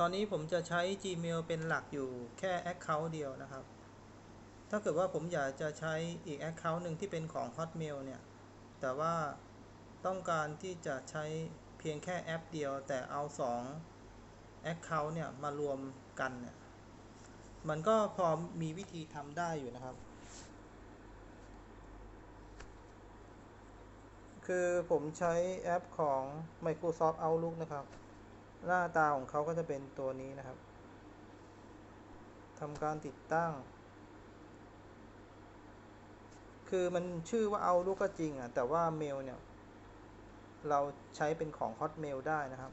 ตอนนี้ผมจะใช้ Gmail เป็นหลักอยู่แค่ Account เดียวนะครับ ถ้าเกิดว่าผมอยากจะใช้อีก Account หนึ่งที่เป็นของ Hotmail เนี่ย แต่ว่าต้องการที่จะใช้เพียงแค่แอปเดียว แต่เอา 2 Account เนี่ย มารวมกันเนี่ย มันก็พอมีวิธีทำได้อยู่นะครับ คือผมใช้แอปของ Microsoft Outlook นะครับ หน้าตาของเขาก็จะเป็นตัวนี้นะครับทำการติดตั้ง คือมันชื่อว่าเอาลูกก็จริงอะ แต่ว่าเมลเนี่ย เราใช้เป็นของ Hotmail ได้นะครับ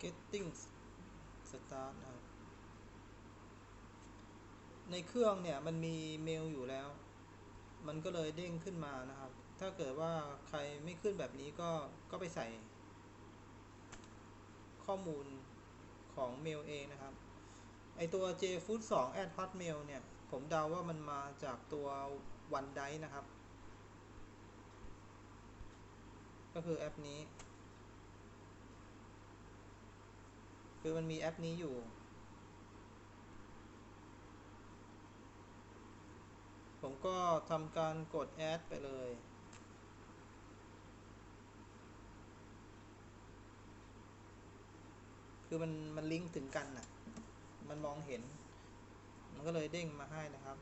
getting start นะครับในเครื่องเนี่ยมันมีเมลอยู่แล้ว มันก็เลยเด้งขึ้นมานะครับ ถ้าเกิดว่าใครไม่ขึ้นแบบนี้ก็ก็ไปใส่ ข้อมูลของเมลเองนะครับ ไอตัว jfood 2 at hotmail เนี่ย ผมเดาว่ามันมาจากตัว OneDrive นะครับ ก็คือแอปนี้ คือมันมีแอปนี้อยู่ ผมก็ทำการกดแอดไปเลย คือมันมันลิงก์ถึงกันน่ะ มันมองเห็น มันก็เลยเด้งมาให้นะครับ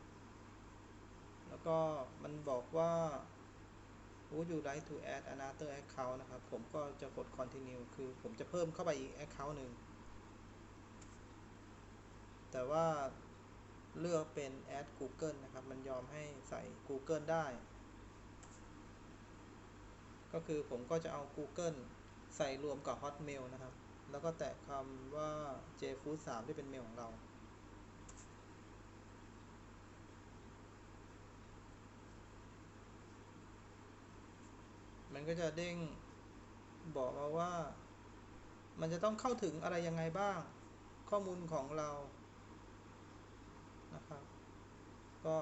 แล้วก็มันบอกว่า would you like to add another account นะครับ ผมก็จะกด continue คือผมจะเพิ่มเข้าไปอีก account หนึ่ง แต่ว่าเลือกเป็น add Google นะครับ มันยอมให้ใส่ Google ได้ ก็คือผมก็จะเอา Google ใส่รวมกับ Hotmail นะครับ แล้วก็แตะคำว่า jfood 3ที่เป็นเมลของเรามันก็จะเด้งบอกมาว่า มันจะต้องเข้าถึงอะไรยังไงบ้าง ข้อมูลของเรา นะครับ ก็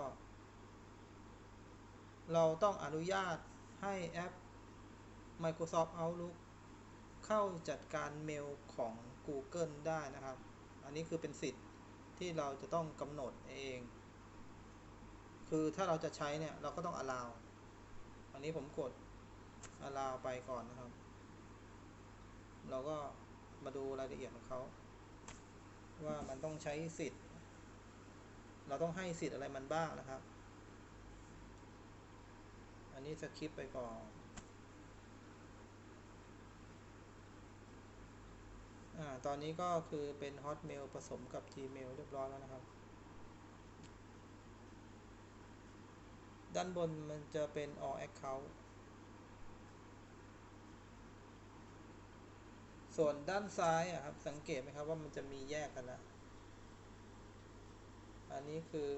เราต้องอนุญาตให้แอป Microsoft Outlook เข้าจัดการเมลของ Google ได้นะครับ อันนี้คือเป็นสิทธิ์ที่เราจะต้องกำหนดเอง คือถ้าเราจะใช้เนี่ย เราก็ต้อง allow อันนี้ผมกด allow ไปก่อนนะครับ เราก็มาดูรายละเอียดของเขาว่ามันต้องใช้สิทธิ์ เราต้องให้สิทธิ์อะไรมันบ้างนะครับ อันนี้สคริปไปก่อน อ่า ตอนนี้ก็คือเป็น Hotmail ผสมกับ Gmail เรียบร้อยแล้วนะครับ ด้านบนมันจะเป็น all account ส่วนด้านซ้ายอะครับ สังเกตไหมครับว่ามันจะมีแยกกันแล้ว อันนี้คือ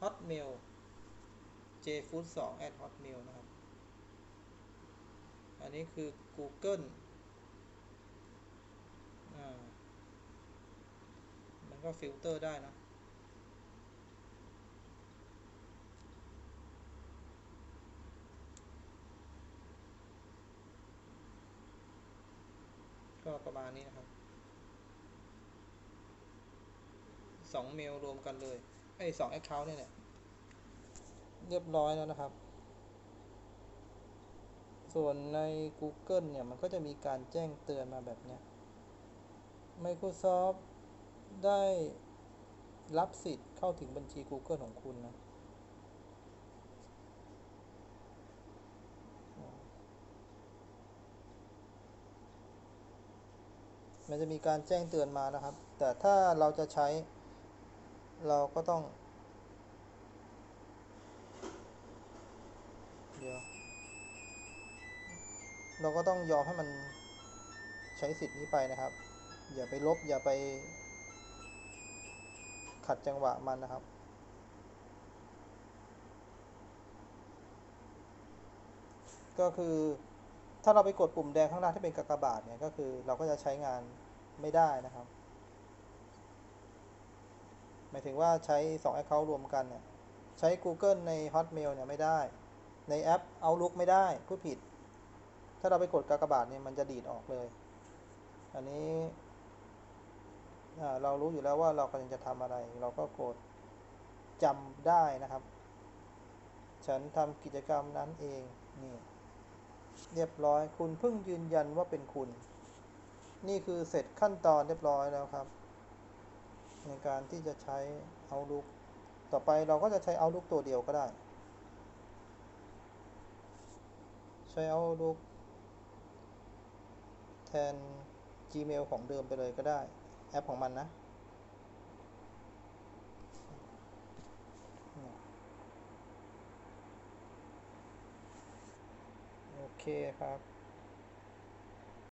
Hotmail jfood 2 at hotmail นะครับ อันนี้คือ Google อ่ามันก็ฟิลเตอร์ได้นะ ก็ประมาณนี้นะครับ สองเมลรวมกันเลยไอ้สองแอคเคาท์เนี่ยแหละเรียบร้อยแล้วนะครับ ส่วนใน Google เนี่ย มันก็จะมีการแจ้งเตือนมาแบบเนี้ย Microsoft ได้รับสิทธิ์เข้าถึงบัญชี Google ของคุณนะมันจะมีการแจ้งเตือนมานะครับ แต่ถ้าเราจะใช้ เราก็ต้อง เดี๋ยว เราก็ต้องยอมให้มันใช้สิทธิ์นี้ไปนะครับ อย่าไปลบอย่าไป ขัดจังหวะมันนะครับก็คือถ้าเราไปกดปุ่มแดงข้างหน้าที่เป็นกากบาทเนี่ยก็คือเราก็จะใช้งานไม่ได้นะครับ หมายถึงว่าใช้ 2 Account รวมกันเนี่ยใช้ Google ใน Hotmail เนี่ยไม่ได้ ในแอป Outlook ไม่ได้พูดผิด ถ้าเราไปกดกากบาทเนี่ยมันจะดีดออกเลย อันนี้เรารู้อยู่แล้วว่าเรากำลังจะทำอะไร เราก็กดจำได้นะครับ ฉันทำกิจกรรมนั้นเองนี่เรียบร้อยคุณเพิ่งยืนยันว่าเป็นคุณ นี่คือเสร็จขั้นตอนเรียบร้อยแล้วครับ ในการที่จะใช้ Outlook ต่อไปเราก็จะใช้ Outlook ตัวเดียวก็ได้ ใช้ Outlook แทน Gmail ของเดิมไปเลยก็ได้ แอปของมันนะ โอเคครับ